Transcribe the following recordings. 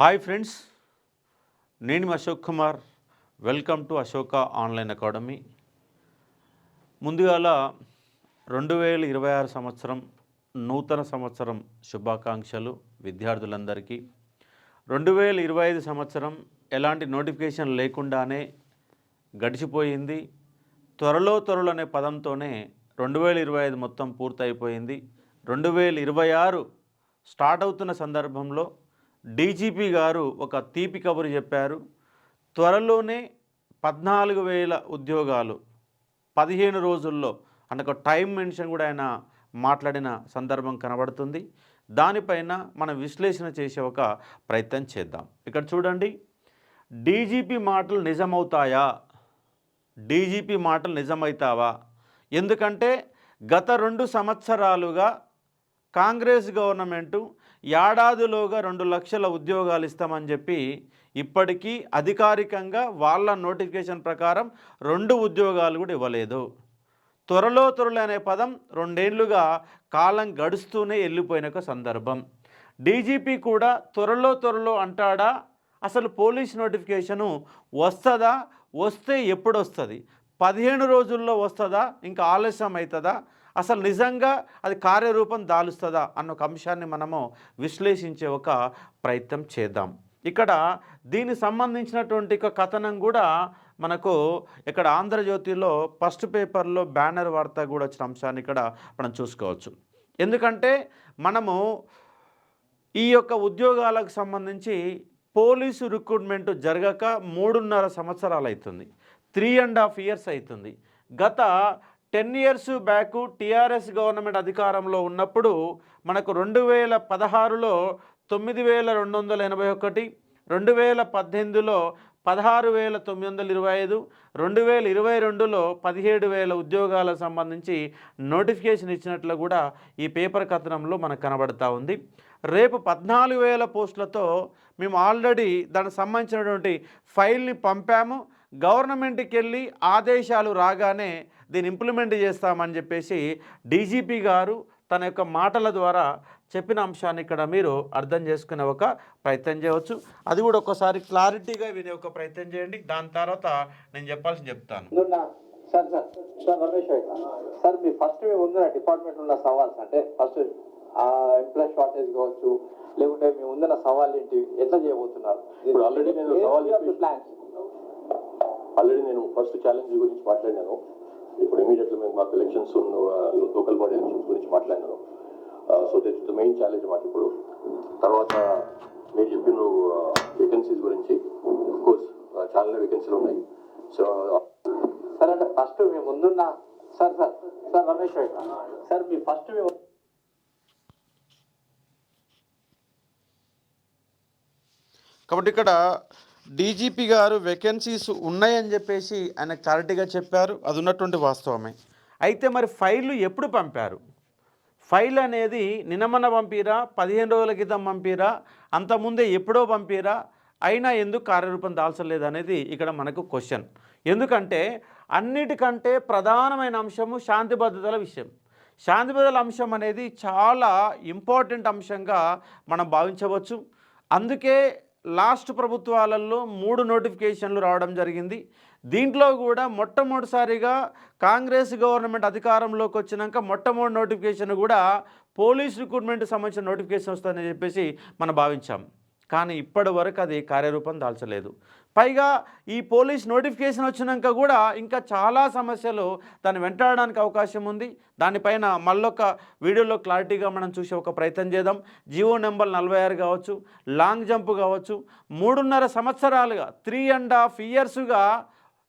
Hi friends నేను Ashok Kumar. Welcome to Ashoka Online Academy ముందుగాల రెండు వేల ఇరవై ఆరు సంవత్సరం నూతన సంవత్సరం శుభాకాంక్షలు విద్యార్థులందరికీ. రెండు వేల ఇరవై ఐదు సంవత్సరం ఎలాంటి నోటిఫికేషన్ లేకుండానే గడిచిపోయింది. త్వరలో త్వరలో అనే పదంతోనే రెండు వేల ఇరవై ఐదు మొత్తం పూర్తయిపోయింది. రెండు వేల ఇరవై ఆరు స్టార్ట్ అవుతున్న సందర్భంలో డీజీపీ గారు ఒక తీపి కబురు చెప్పారు. త్వరలోనే పద్నాలుగు వేల ఉద్యోగాలు పదిహేను రోజుల్లో అంటే ఒక టైం మెన్షన్ కూడా ఆయన మాట్లాడిన సందర్భం కనబడుతుంది. దానిపైన మనం విశ్లేషణ చేసే ఒక ప్రయత్నం చేద్దాం. ఇక్కడ చూడండి. డీజీపీ మాటలు నిజమవుతాయా? డీజీపీ మాటలు నిజమవుతావా ఎందుకంటే గత రెండు సంవత్సరాలుగా కాంగ్రెస్ గవర్నమెంటు ఏడాదిలోగా రెండు లక్షల ఉద్యోగాలు ఇస్తామని చెప్పి ఇప్పటికీ అధికారికంగా వాళ్ళ నోటిఫికేషన్ ప్రకారం రెండు ఉద్యోగాలు కూడా ఇవ్వలేదు. త్వరలో త్వరలో అనే పదం రెండేళ్ళుగా కాలం గడుస్తూనే వెళ్ళిపోయిన ఒక సందర్భం. డీజీపీ కూడా త్వరలో త్వరలో అంటాడా? అసలు పోలీస్ నోటిఫికేషను వస్తుందా? వస్తే ఎప్పుడు వస్తుంది పదిహేను రోజుల్లో వస్తుందా? ఇంకా ఆలస్యం అవుతుందా అసలు నిజంగా అది కార్యరూపం దాలుస్తుందా అన్న ఒక అంశాన్ని మనము విశ్లేషించే ఒక ప్రయత్నం చేద్దాం. ఇక్కడ దీనికి సంబంధించినటువంటి ఒక కథనం కూడా మనకు ఇక్కడ ఆంధ్రజ్యోతిలో ఫస్ట్ పేపర్లో బ్యానర్ వార్త కూడా వచ్చిన అంశాన్ని ఇక్కడ మనం చూసుకోవచ్చు. ఎందుకంటే మనము ఈ యొక్క ఉద్యోగాలకు సంబంధించి పోలీసు రిక్రూట్మెంట్ జరగక మూడున్నర సంవత్సరాలు అవుతుంది త్రీ అండ్ హాఫ్ ఇయర్స్ అవుతుంది గత ten years back TRS government అధికారంలో ఉన్నప్పుడు మనకు రెండు వేల పదహారులో తొమ్మిది వేల రెండు వందల ఎనభై ఒకటి రెండు వేల పద్దెనిమిదిలో పదహారు వేల తొమ్మిది వందల ఇరవై ఐదు రెండు వేల ఇరవై రెండులో పదిహేడు వేల ఉద్యోగాలకు సంబంధించి నోటిఫికేషన్ ఇచ్చినట్లు కూడా ఈ పేపర్ కథనంలో మనకు కనబడతా ఉంది. రేపు పద్నాలుగు వేల పోస్టులతో మేము ఆల్రెడీ దానికి సంబంధించినటువంటి ఫైల్ని పంపాము. గవర్నమెంట్కి వెళ్ళి ఆదేశాలు రాగానే దీన్ని ఇంప్లిమెంట్ చేస్తామని చెప్పేసి డీజీపీ గారు తన యొక్క మాటల ద్వారా చెప్పిన అంశాన్ని ఇక్కడ మీరు అర్థం చేసుకునే ఒక ప్రయత్నం చేయవచ్చు. అది కూడా ఒకసారి క్లారిటీగా వినే ఒక ప్రయత్నం చేయండి. దాని తర్వాత నేను చెప్పాల్సి చెప్తాను. Sir sir sir Ramesh sir మీ ఫస్ట్ డిపార్ట్మెంట్ ఉన్న సవాల్స్ అంటే ఫస్ట్ ఎంప్లాయ్ షార్టేజ్ కావచ్చు లేకుంటే మీ ముందున్న సవాళ్ళు ఏంటి ఎట్లా చేయబోతున్నారు? ఇప్పుడు already నేను సవాల్ చెప్పి- ప్లాన్స్ ఆల్రెడీ నేను ఫస్ట్ ఛాలెంజ్ గురించి మాట్లాడినాను. ఇప్పుడు ఇమీడియట్లీ మేము మాకు ఎలక్షన్స్ లోకల్ బాడీ ఎలక్షన్స్ గురించి మాట్లాడినాను. So that the main challenge మాకు ఇప్పుడు. తర్వాత మీరు చెప్పిన వేకెన్సీస్ గురించి కోర్స్ చాలా వేకెన్సీలు ఉన్నాయి. సో సార్ అంటే ఫస్ట్ మీ ముందున్న sir sir sir Ramesh sir మీ ఫస్ట్ మీ కాబట్టి ఇక్కడ డీజీపీ గారు వేకెన్సీస్ ఉన్నాయని చెప్పేసి ఆయన క్లారిటీగా చెప్పారు. అది ఉన్నటువంటి వాస్తవమే. అయితే మరి ఫైళ్ళు ఎప్పుడు పంపారు? ఫైల్ అనేది నినమన పంపిరా? పదిహేను రోజుల క్రితం పంపిరా? అంతకుముందే ఎప్పుడో పంపిరా? అయినా ఎందుకు కార్యరూపం దాల్చలేదు అనేది ఇక్కడ మనకు క్వశ్చన్ ఎందుకంటే అన్నిటికంటే ప్రధానమైన అంశము శాంతి భద్రతల విషయం. శాంతి భద్రతల అంశం అనేది చాలా ఇంపార్టెంట్ అంశంగా మనం భావించవచ్చు. అందుకే లాస్ట్ ప్రభుత్వాలలో మూడు నోటిఫికేషన్లు రావడం జరిగింది. దీంట్లో కూడా మొట్టమొదటిసారిగా కాంగ్రెస్ గవర్నమెంట్ అధికారంలోకి వచ్చినాక మొట్టమొదటి నోటిఫికేషన్ కూడా పోలీస్ రిక్రూట్మెంట్ సంబంధించిన నోటిఫికేషన్ వస్తుందని చెప్పేసి మనం భావించాం. కానీ ఇప్పటి వరకు అది కార్యరూపం దాల్చలేదు. పైగా ఈ పోలీస్ నోటిఫికేషన్ వచ్చినాక కూడా ఇంకా చాలా సమస్యలు దాన్ని వెంటాడడానికి అవకాశం ఉంది. దానిపైన మళ్ళొక వీడియోలో క్లారిటీగా మనం చూసే ఒక ప్రయత్నం చేద్దాం. జియో నెంబర్ నలభై ఆరు కావచ్చు లాంగ్ జంప్ కావచ్చు. మూడున్నర సంవత్సరాలుగా త్రీ అండ్ హాఫ్ ఇయర్స్గా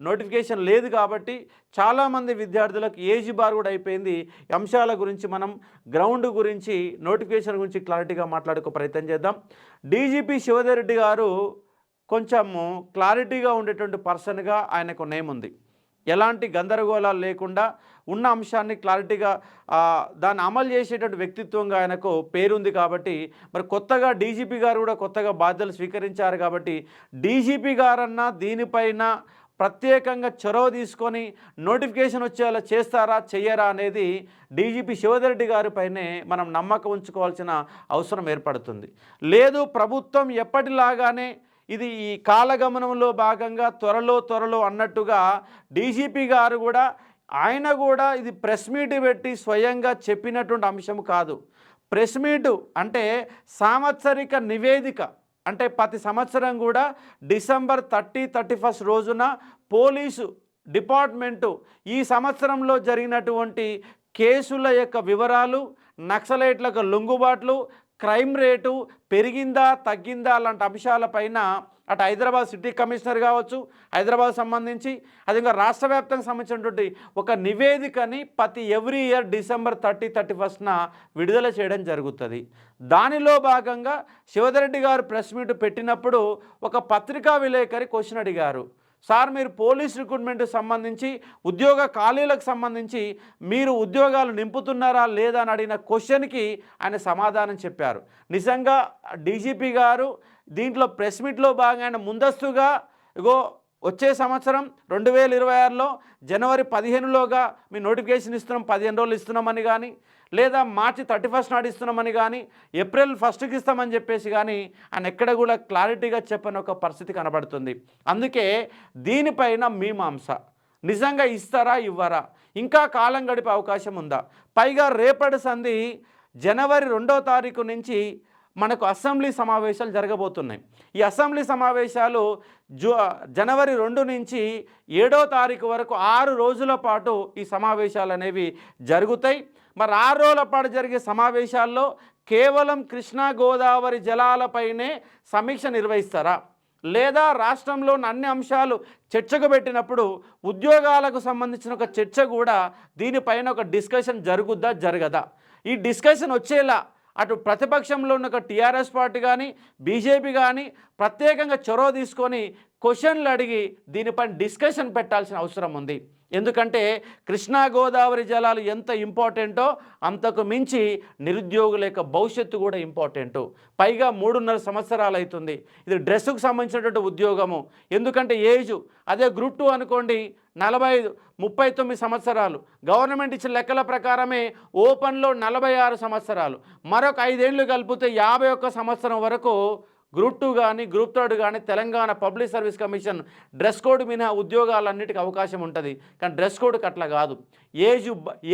నోటిఫికేషన్ లేదు కాబట్టి చాలామంది విద్యార్థులకు ఏజ్ బార్ కూడా అయిపోయింది. అంశాల గురించి మనం గ్రౌండ్ గురించి నోటిఫికేషన్ గురించి క్లారిటీగా మాట్లాడుకో ప్రయత్నం చేద్దాం. డీజీపీ శివధర్ రెడ్డి గారు కొంచెము క్లారిటీగా ఉండేటువంటి పర్సన్గా ఆయనకు నేమ్ ఉంది. ఎలాంటి గందరగోళాలు లేకుండా ఉన్న అంశాన్ని క్లారిటీగా దాన్ని అమలు చేసేటువంటి వ్యక్తిత్వంగా ఆయనకు పేరుంది కాబట్టి మరి కొత్తగా డీజీపీ గారు కూడా కొత్తగా బాధ్యతలు స్వీకరించారు కాబట్టి డీజీపీ గారన్నా దీనిపైన ప్రత్యేకంగా చొరవ తీసుకొని నోటిఫికేషన్ వచ్చేలా చేస్తారా చెయ్యరా అనేది డీజీపీ శివధరెడ్డి గారిపైనే మనం నమ్మకం ఉంచుకోవాల్సిన అవసరం ఏర్పడుతుంది. లేదు ప్రభుత్వం ఎప్పటిలాగానే ఇది ఈ కాలగమనంలో భాగంగా త్వరలో త్వరలో అన్నట్టుగా డీజీపీ గారు కూడా ఆయన కూడా ఇది ప్రెస్ మీట్ పెట్టి స్వయంగా చెప్పినటువంటి అంశం కాదు. ప్రెస్ మీటు అంటే సాంవత్సరిక నివేదిక. అంటే ప్రతి సంవత్సరం కూడా డిసెంబర్ థర్టీ థర్టీ ఫస్ట్ రోజున పోలీసు డిపార్ట్మెంటు ఈ సంవత్సరంలో జరిగినటువంటి కేసుల యొక్క వివరాలు నక్సలైట్లకు లొంగుబాట్లు క్రైమ్ రేటు పెరిగిందా తగ్గిందా లాంటి అంశాలపైన అటు హైదరాబాద్ సిటీ కమిషనర్ కావచ్చు హైదరాబాద్ సంబంధించి అదేవిధంగా రాష్ట్ర వ్యాప్తంగా సంబంధించినటువంటి ఒక నివేదికని ప్రతి every year December thirty thirty ఫస్ట్న విడుదల చేయడం జరుగుతుంది. దానిలో భాగంగా శివధరెడ్డి గారు ప్రెస్ మీట్ పెట్టినప్పుడు ఒక పత్రికా విలేకరి క్వశ్చన్ అడిగారు. సార్ మీరు పోలీస్ రిక్రూట్మెంట్ సంబంధించి ఉద్యోగ ఖాళీలకు సంబంధించి మీరు ఉద్యోగాలు నింపుతున్నారా లేదా అని అడిగిన క్వశ్చన్కి ఆయన సమాధానం చెప్పారు. నిజంగా డీజీపీ గారు దీంట్లో ప్రెస్ మీట్లో భాగంగా ముందస్తుగా ఇగో వచ్చే సంవత్సరం రెండు వేల ఇరవై ఆరులో జనవరి పదిహేనులోగా మీ నోటిఫికేషన్ ఇస్తున్నాం పదిహేను రోజులు ఇస్తున్నామని కానీ లేదా మార్చి థర్టీ ఫస్ట్ నాడు ఇస్తున్నామని కానీ ఏప్రిల్ ఫస్ట్కి ఇస్తామని చెప్పేసి కానీ ఆయన ఎక్కడ కూడా క్లారిటీగా చెప్పని ఒక పరిస్థితి కనబడుతుంది. అందుకే దీనిపైన మీమాంస. నిజంగా ఇస్తారా ఇవ్వరా? ఇంకా కాలం గడిపే అవకాశం ఉందా? పైగా రేపటి సంధి జనవరి రెండో తారీఖు నుంచి మనకు అసెంబ్లీ సమావేశాలు జరగబోతున్నాయి. ఈ అసెంబ్లీ సమావేశాలు జూ జనవరి రెండు నుంచి ఏడో తారీఖు వరకు ఆరు రోజుల పాటు ఈ సమావేశాలు అనేవి జరుగుతాయి. మరి ఆరు రోజుల పాటు జరిగే సమావేశాల్లో కేవలం కృష్ణా గోదావరి జలాలపైనే సమీక్ష నిర్వహిస్తారా? లేదా రాష్ట్రంలోని అన్ని అంశాలు చర్చకు పెట్టినప్పుడు ఉద్యోగాలకు సంబంధించిన ఒక చర్చ కూడా దీనిపైన ఒక డిస్కషన్ జరుగుద్దా జరగదా? ఈ డిస్కషన్ వచ్చేలా అటు ప్రతిపక్షంలో ఉన్న ఒక టీఆర్ఎస్ పార్టీ కానీ బీజేపీ కానీ ప్రత్యేకంగా చొరవ తీసుకొని క్వశ్చన్లు అడిగి దీనిపైన డిస్కషన్ పెట్టాల్సిన అవసరం ఉంది. ఎందుకంటే కృష్ణా గోదావరి జలాలు ఎంత ఇంపార్టెంటో అంతకు మించి నిరుద్యోగుల యొక్క భవిష్యత్తు కూడా ఇంపార్టెంటు. పైగా మూడున్నర సంవత్సరాలు అవుతుంది. ఇది డ్రెస్సుకు సంబంధించినటువంటి ఉద్యోగము. ఎందుకంటే ఏజు అదే గ్రూప్ టూ అనుకోండి నలభై ఐదు ముప్పై తొమ్మిది సంవత్సరాలు. గవర్నమెంట్ ఇచ్చిన లెక్కల ప్రకారమే ఓపెన్లో నలభై ఆరు సంవత్సరాలు. మరొక ఐదేళ్ళు కలిపితే యాభై ఒక్క సంవత్సరం వరకు గ్రూప్ టూ కానీ గ్రూప్ థర్డ్ కానీ Telangana public service commission dress code మినహా ఉద్యోగాలన్నిటికీ అవకాశం ఉంటుంది. కానీ డ్రెస్ కోడ్కి అట్లా కాదు. ఏజ్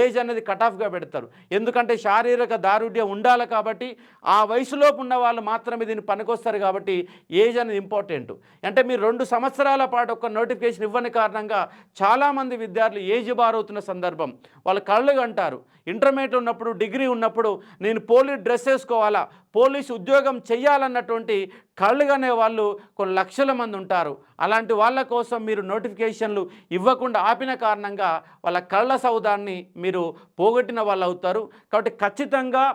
ఏజ్ అనేది కట్ ఆఫ్గా పెడతారు. ఎందుకంటే శారీరక దారుఢ్యం ఉండాలి కాబట్టి ఆ వయసులోపు ఉన్న వాళ్ళు మాత్రమే దీన్ని పనికొస్తారు కాబట్టి ఏజ్ అనేది ఇంపార్టెంట్. అంటే మీరు రెండు సంవత్సరాల పాటు ఒక నోటిఫికేషన్ ఇవ్వని కారణంగా చాలామంది విద్యార్థులు ఏజ్ బారవుతున్న సందర్భం. వాళ్ళు కళ్ళు అంటారు ఇంటర్మీడియట్ ఉన్నప్పుడు డిగ్రీ ఉన్నప్పుడు నేను పోలీస్ డ్రెస్ వేసుకోవాలా? పోలీస్ ఉద్యోగం చెయ్యాలన్నటువంటి కళ్ళుగానే వాళ్ళు కొన్ని లక్షల మంది ఉంటారు. అలాంటి వాళ్ళ కోసం మీరు నోటిఫికేషన్లు ఇవ్వకుండా ఆపిన కారణంగా వాళ్ళ కళ్ళ సౌదాన్ని మీరు పోగొట్టిన వాళ్ళు అవుతారు. కాబట్టి ఖచ్చితంగా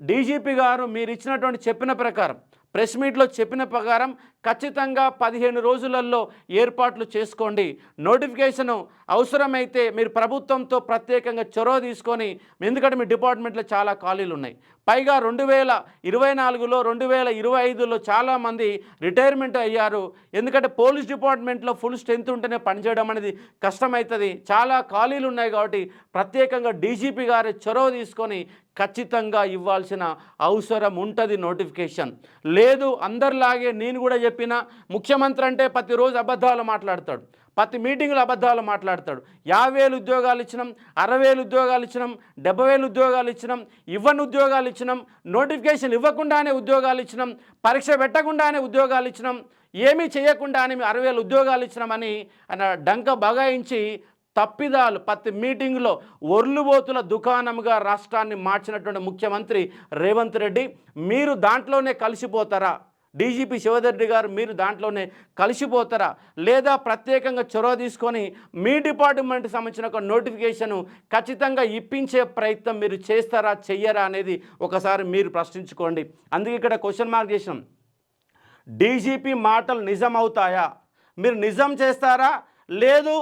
డీజీపీ గారు మీరు ఇచ్చినటువంటి చెప్పిన ప్రకారం ప్రెస్ మీట్లో చెప్పిన ప్రకారం ఖచ్చితంగా పదిహేను రోజులలో ఏర్పాట్లు చేసుకోండి. నోటిఫికేషను అవసరమైతే మీరు ప్రభుత్వంతో ప్రత్యేకంగా చొరవ తీసుకొని ఎందుకంటే మీ డిపార్ట్మెంట్లో చాలా ఖాళీలు ఉన్నాయి. పైగా రెండు వేల ఇరవై నాలుగులో రెండు వేల ఇరవై ఐదులో చాలామంది రిటైర్మెంట్ అయ్యారు. ఎందుకంటే పోలీస్ డిపార్ట్మెంట్లో ఫుల్ స్ట్రెంత్ ఉంటేనే పనిచేయడం అనేది కష్టమవుతుంది చాలా ఖాళీలు ఉన్నాయి కాబట్టి ప్రత్యేకంగా డీజీపీ గారి చొరవ తీసుకొని ఖచ్చితంగా ఇవ్వాల్సిన అవసరం ఉంటుంది నోటిఫికేషన్. లే లేదు అందరిలాగే నేను కూడా చెప్పిన ముఖ్యమంత్రి అంటే ప్రతిరోజు అబద్ధాలు మాట్లాడతాడు. ప్రతి మీటింగ్లో అబద్ధాలు మాట్లాడతాడు. యాభై వేలు ఉద్యోగాలు ఇచ్చినాం అరవై వేలు ఉద్యోగాలు ఇచ్చినాం డెబ్బై వేలు ఉద్యోగాలు ఇచ్చినాం ఇవ్వని ఉద్యోగాలు ఇచ్చినాం నోటిఫికేషన్ ఇవ్వకుండానే ఉద్యోగాలు ఇచ్చినాం పరీక్ష పెట్టకుండానే ఉద్యోగాలు ఇచ్చినాం ఏమీ చేయకుండానే అరవై వేలు ఉద్యోగాలు ఇచ్చినామని ఆయన డంక బగాయించి తప్పిదాలు ప్రతి మీటింగ్లో ఒర్లుబోతుల దుకాణంగా రాష్ట్రాన్ని మార్చినటువంటి ముఖ్యమంత్రి రేవంత్ రెడ్డి మీరు దాంట్లోనే కలిసిపోతారా? డీజీపీ శివధరెడ్డి గారు మీరు దాంట్లోనే కలిసిపోతారా? లేదా ప్రత్యేకంగా చొరవ తీసుకొని మీ డిపార్ట్మెంట్కి సంబంధించిన ఒక నోటిఫికేషను ఖచ్చితంగా ఇప్పించే ప్రయత్నం మీరు చేస్తారా చెయ్యరా అనేది ఒకసారి మీరు ప్రశ్నించుకోండి. అందుకే ఇక్కడ క్వశ్చన్ మార్క్ చేసినాం. డీజీపీ మాటలు నిజం అవుతాయా మీరు నిజం చేస్తారా? లేదు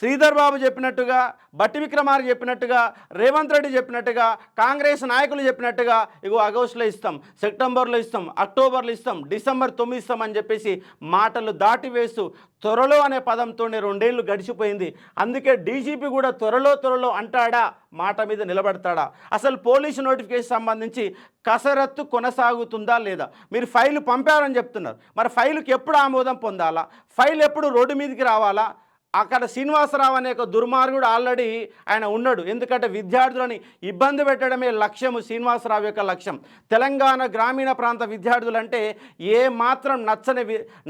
శ్రీధర్ బాబు చెప్పినట్టుగా బట్టి విక్రమార్క చెప్పినట్టుగా రేవంత్ రెడ్డి చెప్పినట్టుగా కాంగ్రెస్ నాయకులు చెప్పినట్టుగా ఇగో ఆగస్టులో ఇస్తాం సెప్టెంబర్లో ఇస్తాం అక్టోబర్లో ఇస్తాం డిసెంబర్ తొమ్మిది ఇస్తామని చెప్పేసి మాటలు దాటివేస్తూ త్వరలో అనే పదంతోనే రెండేళ్ళు గడిచిపోయింది. అందుకే డీజీపీ కూడా త్వరలో త్వరలో అంటాడా మాట మీద నిలబడతాడా? అసలు పోలీసు నోటిఫికేషన్ సంబంధించి కసరత్తు కొనసాగుతుందా లేదా? మీరు ఫైల్ పంపారని చెప్తున్నారు. మరి ఫైలుకి ఎప్పుడు ఆమోదం పొందాలా? ఫైల్ ఎప్పుడు రోడ్డు మీదకి రావాలా? అక్కడ శ్రీనివాసరావు అనే ఒక దుర్మార్గుడు ఆల్రెడీ ఆయన ఉన్నాడు. ఎందుకంటే విద్యార్థులని ఇబ్బంది పెట్టడమే లక్ష్యము శ్రీనివాసరావు యొక్క లక్ష్యం. తెలంగాణ గ్రామీణ ప్రాంత విద్యార్థులంటే ఏ మాత్రం నచ్చని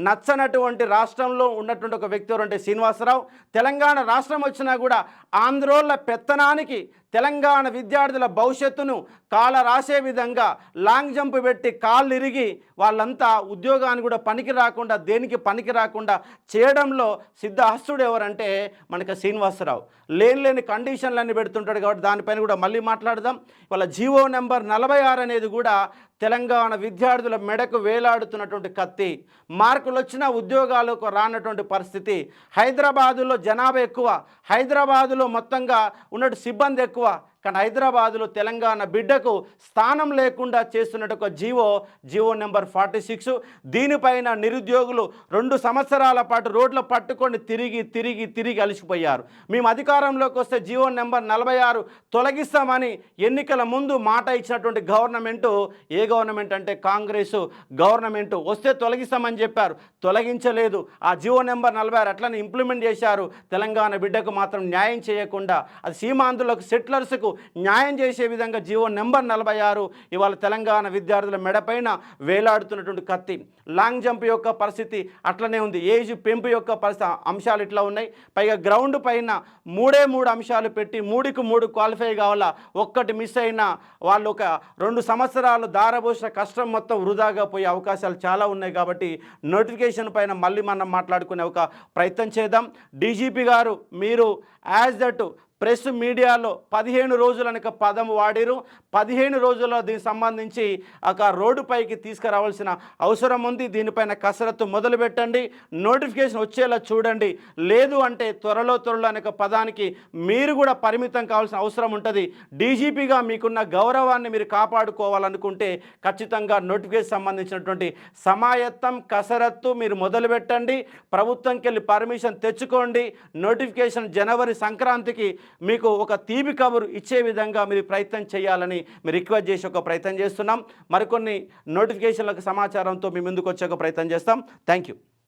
నచ్చనటువంటి రాష్ట్రంలో ఉన్నటువంటి ఒక వ్యక్తి ఎవరంటే శ్రీనివాసరావు. తెలంగాణ రాష్ట్రం వచ్చినా కూడా ఆంధ్రోళ్ళ పెత్తనానికి తెలంగాణ విద్యార్థుల భవిష్యత్తును కాల రాసే విధంగా లాంగ్ జంప్ పెట్టి కాళ్ళు ఇరిగి వాళ్ళంతా ఉద్యోగాన్ని కూడా పనికి రాకుండా దేనికి పనికి రాకుండా చేయడంలో సిద్ధహస్తుడు ఎవరంటే మనకి శ్రీనివాసరావు. లేని లేని కండిషన్లన్నీ పెడుతుంటాడు కాబట్టి దానిపైన కూడా మళ్ళీ మాట్లాడదాం. వాళ్ళ జీవో నెంబర్ నలభై ఆరు అనేది కూడా తెలంగాణ విద్యార్థుల మెడకు వేలాడుతున్నటువంటి కత్తి మార్కులు వచ్చినా ఉద్యోగాలకు రానటువంటి పరిస్థితి. హైదరాబాదులో జనాభా ఎక్కువ హైదరాబాదులో మొత్తంగా ఉన్నట్టు సిబ్బంది ఎక్కువ. కానీ హైదరాబాదులో తెలంగాణ బిడ్డకు స్థానం లేకుండా చేస్తున్నట్టు ఒక GO GO number forty six. దీనిపైన నిరుద్యోగులు రెండు సంవత్సరాల పాటు రోడ్ల పట్టుకొని తిరిగి తిరిగి తిరిగి అలసిపోయారు. మేము అధికారంలోకి వస్తే జీవో నెంబర్ నలభై ఆరు తొలగిస్తామని ఎన్నికల ముందు మాట ఇచ్చినటువంటి గవర్నమెంటు ఏ గవర్నమెంట్ అంటే కాంగ్రెస్ గవర్నమెంట్ వస్తే తొలగిస్తామని చెప్పారు. తొలగించలేదు. ఆ జీవో నెంబర్ నలభై ఆరు అట్లనే ఇంప్లిమెంట్ చేశారు. తెలంగాణ బిడ్డకు మాత్రం న్యాయం చేయకుండా అది సీమాంధ్రులకు సెటిలర్స్కు న్యాయం చేసే విధంగా జీవో నెంబర్ నలభై ఆరు ఇవాళ తెలంగాణ విద్యార్థుల మెడపైన వేలాడుతున్నటువంటి కత్తి. లాంగ్ జంప్ యొక్క పరిస్థితి అట్లనే ఉంది. ఏజ్ పెంపు యొక్క పరిస్థితి అంశాలు ఇట్లా ఉన్నాయి. పైగా గ్రౌండ్ పైన మూడే మూడు అంశాలు పెట్టి మూడుకు మూడు క్వాలిఫై కావాలా? ఒక్కటి మిస్ అయినా వాళ్ళు ఒక రెండు సంవత్సరాలు దారబోసిన కష్టం మొత్తం వృధాగా పోయే అవకాశాలు చాలా ఉన్నాయి కాబట్టి నోటిఫికేషన్ పైన మళ్ళీ మనం మాట్లాడుకునే ఒక ప్రయత్నం చేద్దాం. డీజీపీ గారు మీరు యాజ్ దట్ ప్రెస్ మీడియాలో పదిహేను రోజులు అనక పదం వాడిరు. పదిహేను రోజుల్లో దీనికి సంబంధించి ఒక రోడ్డుపైకి తీసుకురావాల్సిన అవసరం ఉంది. దీనిపైన కసరత్తు మొదలు పెట్టండి. నోటిఫికేషన్ వచ్చేలా చూడండి. లేదు అంటే త్వరలో త్వరలో అనే పదానికి మీరు కూడా పరిమితం కావాల్సిన అవసరం ఉంటుంది. డీజీపీగా మీకున్న గౌరవాన్ని మీరు కాపాడుకోవాలనుకుంటే ఖచ్చితంగా నోటిఫికేషన్ సంబంధించినటువంటి సమాయత్తం కసరత్తు మీరు మొదలు పెట్టండి. ప్రభుత్వంకి వెళ్ళి పర్మిషన్ తెచ్చుకోండి. నోటిఫికేషన్ జనవరి సంక్రాంతికి మీకు ఒక తీపి కబురు ఇచ్చే విధంగా మీరు ప్రయత్నం చేయాలని మీరు రిక్వెస్ట్ చేసి ఒక ప్రయత్నం చేస్తున్నాం. మరికొన్ని నోటిఫికేషన్లకు సమాచారంతో మీ ముందుకు వచ్చే ఒక ప్రయత్నం చేస్తాం. Thank you.